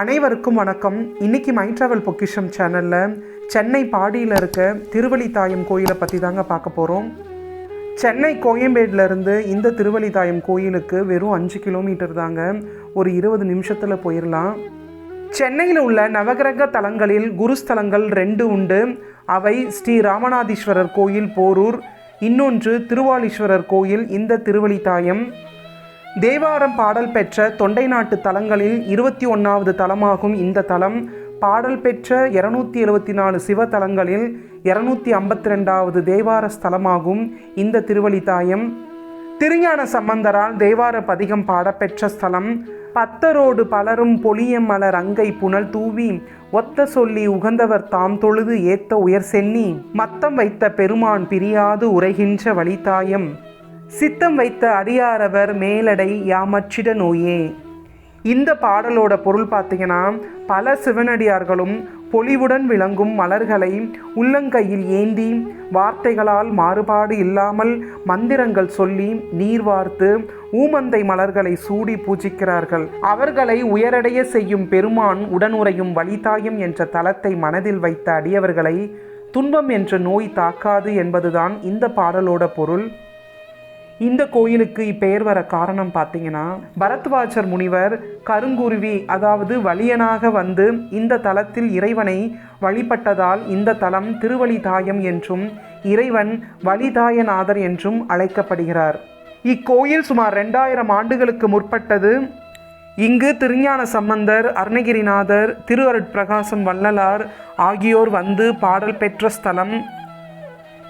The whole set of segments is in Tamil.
அனைவருக்கும் வணக்கம். இன்னைக்கு மை ட்ராவல் பொக்கிஷம் சேனலில் சென்னை பாடியில் இருக்க திருவள்ளித்தாயம் கோயிலை பற்றி தாங்க பார்க்க போகிறோம் சென்னை கோயம்பேடுலேருந்து இந்த திருவள்ளித்தாயம் கோயிலுக்கு வெறும் அஞ்சு கிலோமீட்டர் தாங்க. ஒரு இருபது நிமிஷத்தில் போயிடலாம் சென்னையில் உள்ள நவகிரக தலங்களில் குருஸ்தலங்கள் ரெண்டு உண்டு. அவை ஸ்ரீ ராமநாதீஸ்வரர் கோயில் போரூர். இன்னொன்று திருவாலீஸ்வரர் கோயில் இந்த திருவள்ளித்தாயம். தேவாரம் பாடல் பெற்ற தொண்டை நாட்டு தலங்களில் இருபத்தி ஒன்றாவது தலமாகும் இந்த தலம். பாடல் பெற்ற இருநூத்தி எழுபத்தி நாலு சிவத்தலங்களில் இருநூத்தி ஐம்பத்தி ரெண்டாவது தேவார ஸ்தலமாகும் இந்த திருவழித்தாயம் திருஞான சம்பந்தரால் தேவார பதிகம் பாடப்பெற்ற ஸ்தலம். பத்தரோடு பலரும் பொலிய மலர் அங்கை புனல் தூவி ஒத்த சொல்லி உகந்தவர் தாம் தொழுது ஏத்த உயர் சென்னி. மத்தம் வைத்த பெருமான் பிரியாது உரைகின்ற வழித்தாயம். சித்தம் வைத்த அடியாரவர் மேலடை யாமற்றிட நோயே. இந்த பாடலோட பொருள் பார்த்தீங்கன்னா பல சிவனடியார்களும் பொலிவுடன் விளங்கும் மலர்களை உள்ளங்கையில் ஏந்தி வார்த்தைகளால் மாறுபாடு இல்லாமல் மந்திரங்கள் சொல்லி நீர் வார்த்து ஊமந்தை மலர்களை சூடி பூஜிக்கிறார்கள். அவர்களை உயரடைய செய்யும் பெருமான் உடனுறையும் வழிதாயம் என்ற தலத்தை மனதில் வைத்த அடியவர்களை துன்பம் என்ற நோய் தாக்காது என்பதுதான் இந்த பாடலோட பொருள். இந்த கோயிலுக்கு இப்பெயர் வர காரணம் பார்த்தீங்கன்னா பரத்வாஜர் முனிவர் கருங்குருவி அதாவது வலியனாக வந்து இந்த தலத்தில் இறைவனை வழிபட்டதால் இந்த தலம் திருவழிதாயம் என்றும் இறைவன் வலிதாயநாதர் என்றும் அழைக்கப்படுகிறார். இக்கோயில் சுமார் ரெண்டாயிரம் ஆண்டுகளுக்கு முற்பட்டது. இங்கு திருஞான சம்பந்தர் அருணகிரிநாதர் திரு அருட்பிரகாசம் வள்ளலார் ஆகியோர் வந்து பாடல் பெற்ற ஸ்தலம்.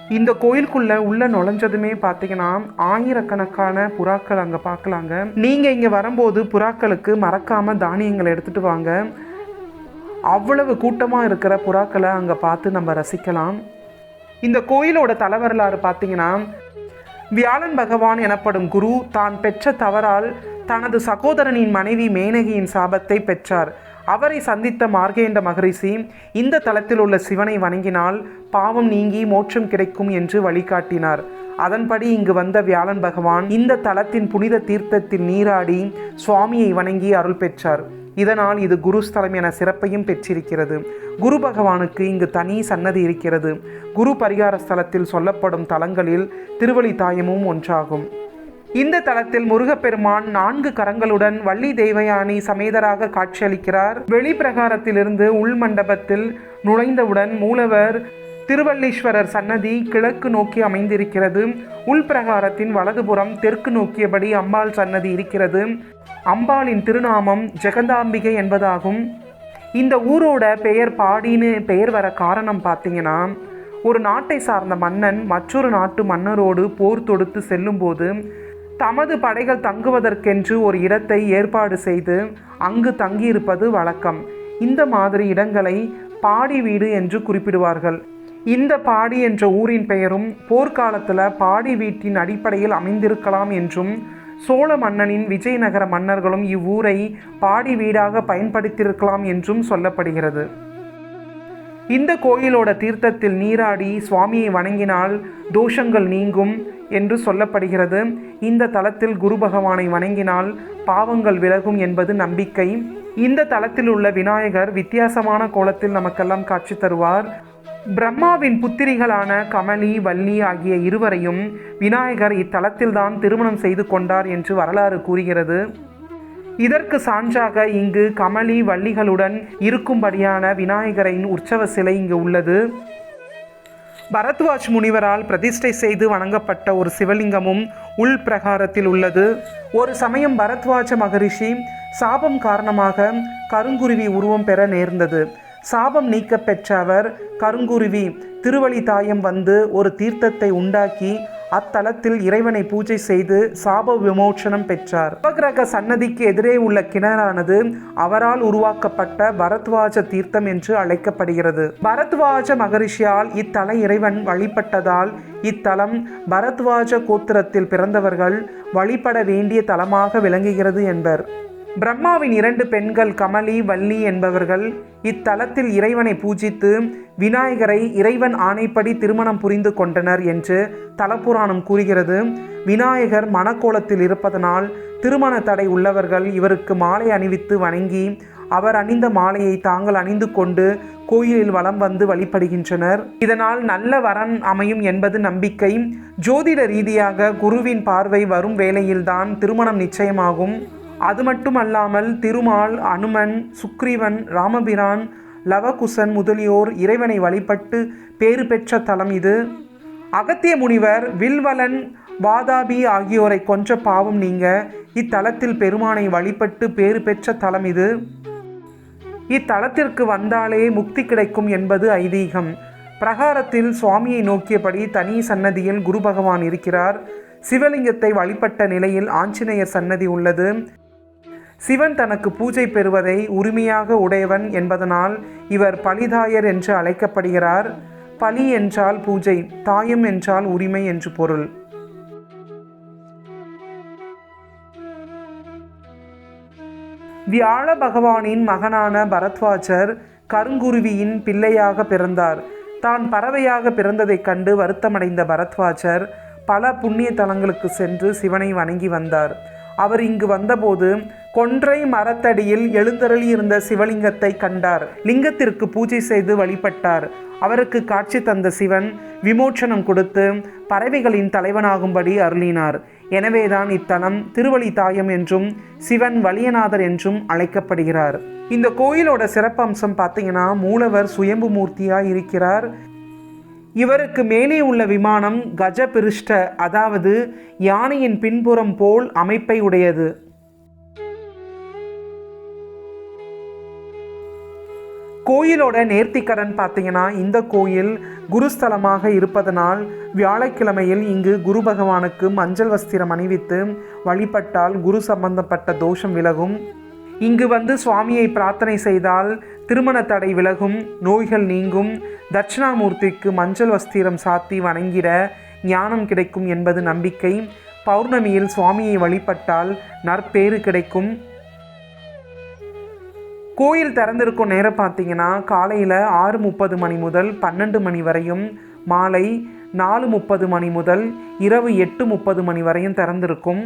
இந்த கோயிலுக்குள்ள உள்ள நுழைஞ்சதுமே பார்த்தீங்கன்னா ஆயிரக்கணக்கான புறாக்கள் அங்கே பார்க்கலாங்க. நீங்கள் இங்கே வரும்போது புறாக்களுக்கு மறக்காமல் தானியங்களை எடுத்துகிட்டு வாங்க. அவ்வளவு கூட்டமாக இருக்கிற புறாக்களை அங்கே பார்த்து நம்ம ரசிக்கலாம். இந்த கோயிலோட தலைவரலாறு பார்த்தீங்கன்னா வியாழன் பகவான் எனப்படும் குரு தான் பெற்ற தவறால் தனது சகோதரனின் மனைவி மேனகியின் சாபத்தை பெற்றார். அவரை சந்தித்த மார்கேண்ட மகரிஷி இந்த தலத்தில் உள்ள சிவனை வணங்கினால் பாவம் நீங்கி மோட்சம் கிடைக்கும் என்று வழிகாட்டினார். அதன்படி இங்கு வந்த வியாழன் பகவான் இந்த தலத்தின் புனித தீர்த்தத்தில் நீராடி சுவாமியை வணங்கி அருள் பெற்றார். இதனால் இது குருஸ்தலம் என சிறப்பையும் பெற்றிருக்கிறது. குரு பகவானுக்கு இங்கு தனி சன்னதி இருக்கிறது. குரு பரிகார ஸ்தலத்தில் சொல்லப்படும் தலங்களில் திருவழித்தாயமும் ஒன்றாகும். இந்த தளத்தில் முருகப்பெருமான் நான்கு கரங்களுடன் வள்ளி தெய்வயானி சமேதராக காட்சியளிக்கிறார். வெளிப்பிரகாரத்திலிருந்து உள் மண்டபத்தில் நுழைந்தவுடன் மூலவர் திருவள்ளீஸ்வரர் சன்னதி கிழக்கு நோக்கி அமைந்திருக்கிறது. உள்பிரகாரத்தின் வலதுபுறம் தெற்கு நோக்கியபடி அம்பாள் சன்னதி இருக்கிறது. அம்பாளின் திருநாமம் ஜெகதாம்பிகை என்பதாகும். இந்த ஊரோட பெயர் பாடின்னு பெயர் வர காரணம் பார்த்தீங்கன்னா ஒரு நாட்டை சார்ந்த மன்னன் மற்றொரு நாட்டு மன்னரோடு போர் தொடுத்து செல்லும்போது தமது படைகள் தங்குவதற்கென்று ஒரு இடத்தை ஏற்பாடு செய்து அங்கு தங்கியிருப்பது வழக்கம். இந்த மாதிரி இடங்களை பாடி வீடு என்று குறிப்பிடுவார்கள். இந்த பாடி என்ற ஊரின் பெயரும் போர்க்காலத்தில் பாடி வீட்டின் அடிப்படையில் அமைந்திருக்கலாம் என்றும் சோழ மன்னனின் விஜயநகர மன்னர்களும் இவ்வூரை பாடி வீடாக பயன்படுத்தியிருக்கலாம் என்றும் சொல்லப்படுகிறது. இந்த கோயிலோட தீர்த்தத்தில் நீராடி சுவாமியை வணங்கினால் தோஷங்கள் நீங்கும் என்று சொல்லப்படுகிறது. இந்த தலத்தில் குரு பகவானை வணங்கினால் பாவங்கள் விலகும் என்பது நம்பிக்கை. இந்த தலத்தில் உள்ள விநாயகர் வித்தியாசமான கோலத்தில் நமக்கெல்லாம் காட்சி தருவார். பிரம்மாவின் புத்திரிகளான கமலி வள்ளி ஆகிய இருவரையும் விநாயகர் இத்தலத்தில்தான் திருமணம் செய்து கொண்டார் என்று வரலாறு கூறுகிறது. இதற்கு சான்றாக இங்கு கமலி வள்ளிகளுடன் இருக்கும்படியான விநாயகரின் உற்சவ சிலை இங்கு உள்ளது. பரத்வாஜ் முனிவரால் பிரதிஷ்டை செய்து வணங்கப்பட்ட ஒரு சிவலிங்கமும் உள் பிரகாரத்தில் உள்ளது. ஒரு சமயம் பரத்வாஜ மகரிஷி சாபம் காரணமாக கருங்குருவி உருவம் பெற நேர்ந்தது. சாபம் நீக்க பெற்ற அவர் கருங்குருவி திருவழித்தாயம் வந்து ஒரு தீர்த்தத்தை உண்டாக்கி அத்தலத்தில் இறைவனை பூஜை செய்து சாப விமோச்சனம் பெற்றார். உபகிரக சன்னதிக்கு எதிரே உள்ள கிணறானது அவரால் உருவாக்கப்பட்ட பரத்வாஜ தீர்த்தம் என்று அழைக்கப்படுகிறது. பரத்வாஜ மகரிஷியால் இத்தல இறைவன் வழிபட்டதால் இத்தலம் பரத்வாஜ கோத்திரத்தில் பிறந்தவர்கள் வழிபட வேண்டிய தலமாக விளங்குகிறது என்பர். பிரம்மாவின் இரண்டு பெண்கள் கமலி வள்ளி என்பவர்கள் இத்தலத்தில் இறைவனை பூஜித்து விநாயகரை இறைவன் ஆணைப்படி திருமணம் புரிந்து கொண்டனர் என்று தலப்புராணம் கூறுகிறது. விநாயகர் மணக்கோலத்தில் இருப்பதனால் திருமண தடை உள்ளவர்கள் இவருக்கு மாலை அணிவித்து வணங்கி அவர் அணிந்த மாலையை தாங்கள் அணிந்து கொண்டு கோயிலில் வலம் வந்து வழிபடுகின்றனர். இதனால் நல்ல வரன் அமையும் என்பது நம்பிக்கை. ஜோதிட ரீதியாக குருவின் பார்வை வரும் வேளையில்தான் திருமணம் நிச்சயமாகும். அது மட்டுமல்லாமல் திருமால் அனுமன் சுக்ரீவன் ராமபிரான் லவகுசன் முதலியோர் இறைவனை வழிபட்டு பேறு பெற்ற தலம் இது. அகத்திய முனிவர் வில்வலன் வாதாபி ஆகியோரை கொன்ற பாவம் நீங்க இத்தலத்தில் பெருமானை வழிபட்டு பேறு பெற்ற தலம் இது. இத்தலத்திற்கு வந்தாலே முக்தி கிடைக்கும் என்பது ஐதீகம். பிரகாரத்தில் சுவாமியை நோக்கியபடி தனி சன்னதியில் குரு பகவான் இருக்கிறார். சிவலிங்கத்தை வழிபட்ட நிலையில் ஆஞ்சநேயர் சன்னதி உள்ளது. சிவன் தனக்கு பூஜை பெறுவதை உரிமையாக உடையவன் என்பதனால் இவர் பலிதாயர் என்று அழைக்கப்படுகிறார். பலி என்றால் பூஜை தாயம் என்றால் உரிமை என்று பொருள். வியாழ பகவானின் மகனான பரத்வாஜர் கருங்குருவியின் பிள்ளையாக பிறந்தார். தான் பறவையாக பிறந்ததைக் கண்டு வருத்தமடைந்த பரத்வாஜர் பல புண்ணிய தலங்களுக்கு சென்று சிவனை வணங்கி வந்தார். அவர் இங்கு வந்தபோது கொன்றை மரத்தடியில் எழுந்தருளியிருந்த சிவலிங்கத்தை கண்டார். லிங்கத்திற்கு பூஜை செய்து வழிபட்டார். அவருக்கு காட்சி தந்த சிவன் விமோச்சனம் கொடுத்து பறவைகளின் தலைவனாகும்படி அருளினார். எனவேதான் இத்தலம் திருவழி தாயம் என்றும் சிவன் வலியநாதர் என்றும் அழைக்கப்படுகிறார். இந்த கோயிலோட சிறப்பம்சம் பார்த்தீங்கன்னா மூலவர் சுயம்பு மூர்த்தியாக இருக்கிறார். இவருக்கு மேலே உள்ள விமானம் கஜபிருஷ்ட அதாவது யானையின் பின்புறம் போல் அமைப்பை உடையது. கோயிலோட நேர்த்திக்கடன் பார்த்தீங்கன்னா இந்த கோயில் குருஸ்தலமாக இருப்பதனால் வியாழக்கிழமையில் இங்கு குரு பகவானுக்கு மஞ்சள் வஸ்திரம் அணிவித்து வழிபட்டால் குரு சம்பந்தப்பட்ட தோஷம் விலகும். இங்கு வந்து சுவாமியை பிரார்த்தனை செய்தால் திருமண தடை விலகும் நோய்கள் நீங்கும். தட்சிணாமூர்த்திக்கு மஞ்சள் வஸ்திரம் சாத்தி வணங்கிட ஞானம் கிடைக்கும் என்பது நம்பிக்கை. பௌர்ணமியில் சுவாமியை வழிபட்டால் நற்பேறு கிடைக்கும். கோயில் திறந்திருக்கும் நேரம் பார்த்தீங்கன்னா காலையில் ஆறு முப்பது மணி முதல் பன்னெண்டு மணி வரையும் மாலை நாலு முப்பது மணி முதல் இரவு எட்டு முப்பது மணி வரையும் திறந்திருக்கும்.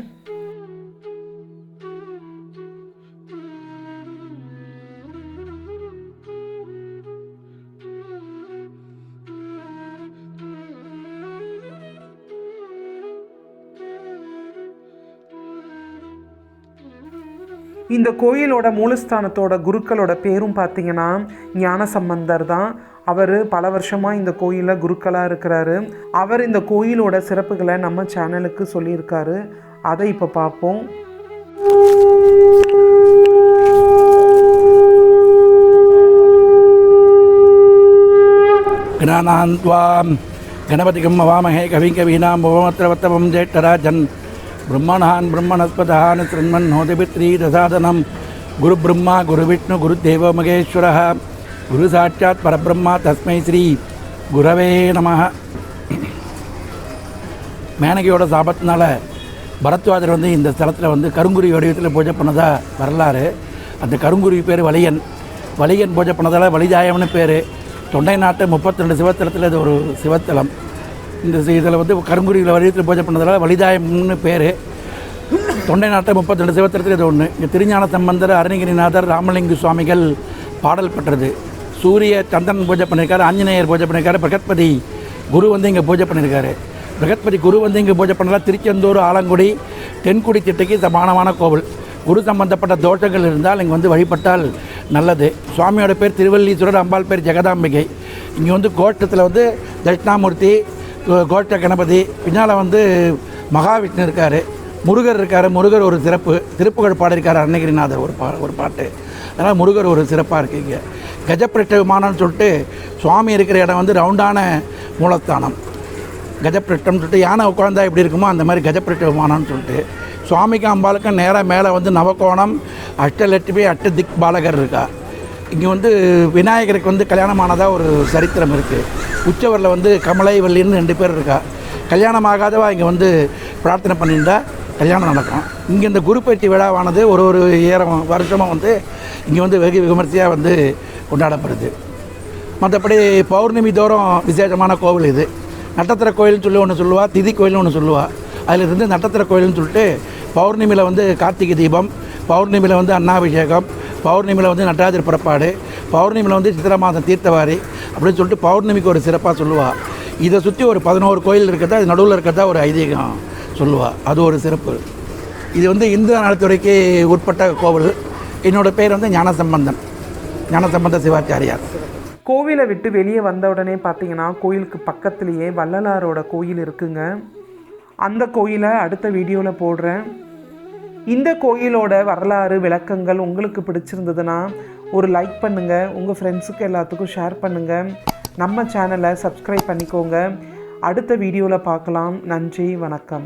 இந்த கோயிலோட மூலஸ்தானத்தோட குருக்களோட பேரும் பார்த்தீங்கன்னா ஞான சம்பந்தர் தான் அவர் பல வருஷமாக இந்த கோயிலில் குருக்களாக இருக்கிறாரு அவர் இந்த கோயிலோட சிறப்புகளை நம்ம சேனலுக்கு சொல்லியிருக்காரு அதை இப்போ பார்ப்போம் गणानान् त्वां गणपतिगं हवामहे कविं कवीनां भवमत्रवत्तमं ज्येष्ठराजन् பிரம்மணஹான் பிரம்மணஸ்பதான்னு திருமன் ஹோதிபித்ரீ தசாதனம் குரு பிரம்மா குரு விஷ்ணு குரு தேவ மகேஸ்வர குரு சாட்சாத் பரபிரம்மா தஸ்மை ஸ்ரீ குரவே நம மேனகியோட சாபத்தினால பரத்வாஜர் வந்து இந்த ஸ்தலத்தில் வந்து கருங்குருவி வடிவத்தில் பூஜை பண்ணதாக வரலாறு. அந்த கருங்குருவி பேர் வலியன். வலியன் பூஜை பண்ணதால் வலிதாயம்னு பேர். தொண்டை நாட்டு முப்பத்தி ரெண்டு சிவத்தலத்தில் இது ஒரு சிவத்தலம். இந்த இதில் வந்து கருங்குருவியில் வலியத்தில் பூஜை பண்ணதால் வலிதாயம்னு பேர். தொண்டை நாட்டை முப்பத்தி ரெண்டு சிவத்திரத்தில் இது ஒன்று இங்கே திருஞான சம்பந்தர் அருணகிரிநாதர் ராமலிங்க சுவாமிகள் பாடல் பெற்றது. சூரிய சந்திரன் பூஜை பண்ணியிருக்காரு ஆஞ்சநேயர் பூஜை பண்ணியிருக்காரு பிரகத்பதி குரு வந்து இங்கே பூஜை பண்ணியிருக்காரு பிரகத்பதி குரு வந்து இங்கே பூஜை பண்ணலாம் திருச்செந்தூர் ஆலங்குடி தென்குடி திட்டைக்கு சமானமான கோவில். குரு சம்பந்தப்பட்ட தோஷங்கள் இருந்தால் இங்கே வந்து வழிபட்டால் நல்லது. சுவாமியோட பேர் திருவல்லீஸ்வரர் அம்பாள் பேர் ஜெகதாம்பிகை. இங்கே வந்து கோட்டத்தில் வந்து தட்சிணாமூர்த்தி கோட்ட கணபதி பின்னால் வந்து மகாவிஷ்ணு இருக்கார் முருகர் இருக்கார் முருகர் ஒரு சிறப்பு திருப்புகழ் பாடியிருக்கார் அன்னகிரிநாதர் ஒரு பா ஒரு பாட்டு. அதனால் முருகர் ஒரு சிறப்பாக இருக்குது இங்கே கஜப்பிரட்ட விமானம்னு சொல்லிட்டு சுவாமி இருக்கிற இடம் வந்து ரவுண்டான மூலஸ்தானம். கஜப்பிரட்டம்னு சொல்லிட்டு யானை உட்காந்தா எப்படி இருக்குமோ அந்த மாதிரி கஜப்பிரட்ட விமானம்னு சொல்லிட்டு. சுவாமிக்கும் அம்பாளுக்கும் நேராக மேலே வந்து நவகோணம் அஷ்டலட்சுமி அஷ்ட திக் பாலகர் இருக்கா. இங்கே வந்து விநாயகருக்கு வந்து கல்யாணமானதாக ஒரு சரித்திரம் இருக்குது உச்சவரில் வந்து கமலை வள்ளின்னு ரெண்டு பேர் இருக்கா. கல்யாணம் ஆகாதவா இங்கே வந்து பிரார்த்தனை பண்ணியிருந்தா கல்யாணம் நடக்கும். இங்கே இந்த குரு பயிற்சி விழாவானது ஒரு ஒரு ஏரம் வருஷமாக வந்து இங்கே வந்து வெகு விமர்சையாக வந்து கொண்டாடப்படுது. மற்றபடி பௌர்ணமி தோறும் விசேஷமான கோவில் இது. நட்சத்திர கோயில்னு சொல்லி ஒன்று சொல்லுவா திதி கோயில்னு ஒன்று சொல்லுவா. அதில் இருந்து நட்சத்திர கோயில்னு சொல்லிட்டு பௌர்ணமியில் வந்து கார்த்திகை தீபம் பௌர்ணமியில் வந்து அன்னாபிஷேகம் பௌர்ணமியில் வந்து நடராஜர் புறப்பாடு பௌர்ணமியில் வந்து சித்திர மாதம் தீர்த்தவாரி அப்படின்னு சொல்லிட்டு பௌர்ணமிக்கு ஒரு சிறப்பாக சொல்லுவாள் இதை சுற்றி ஒரு பதினோரு கோயில் இருக்கிறதா அது நடுவில் இருக்கிறதா ஒரு ஐதீகம் சொல்லுவாள் அது ஒரு சிறப்பு. இது வந்து இந்து நலத்துறைக்கு உட்பட்ட கோவில். என்னோடய பேர் வந்து ஞானசம்பந்தன். ஞானசம்பந்த சிவாச்சாரியார். கோவிலை விட்டு வெளியே வந்த உடனே பார்த்தீங்கன்னா கோயிலுக்கு பக்கத்துலேயே வள்ளலாரோட கோயில் இருக்குங்க. அந்த கோயிலை அடுத்த வீடியோவில் போடுறேன். இந்த கோயிலோட வரலாறு விளக்கங்கள் உங்களுக்கு பிடிச்சிருந்ததுன்னா ஒரு லைக் பண்ணுங்கள் உங்கள் ஃப்ரெண்ட்ஸுக்கு எல்லாத்துக்கும் ஷேர் பண்ணுங்கள் நம்ம சேனலை சப்ஸ்கிரைப் பண்ணிக்கோங்க. அடுத்த வீடியோவில் பார்க்கலாம். நன்றி வணக்கம்.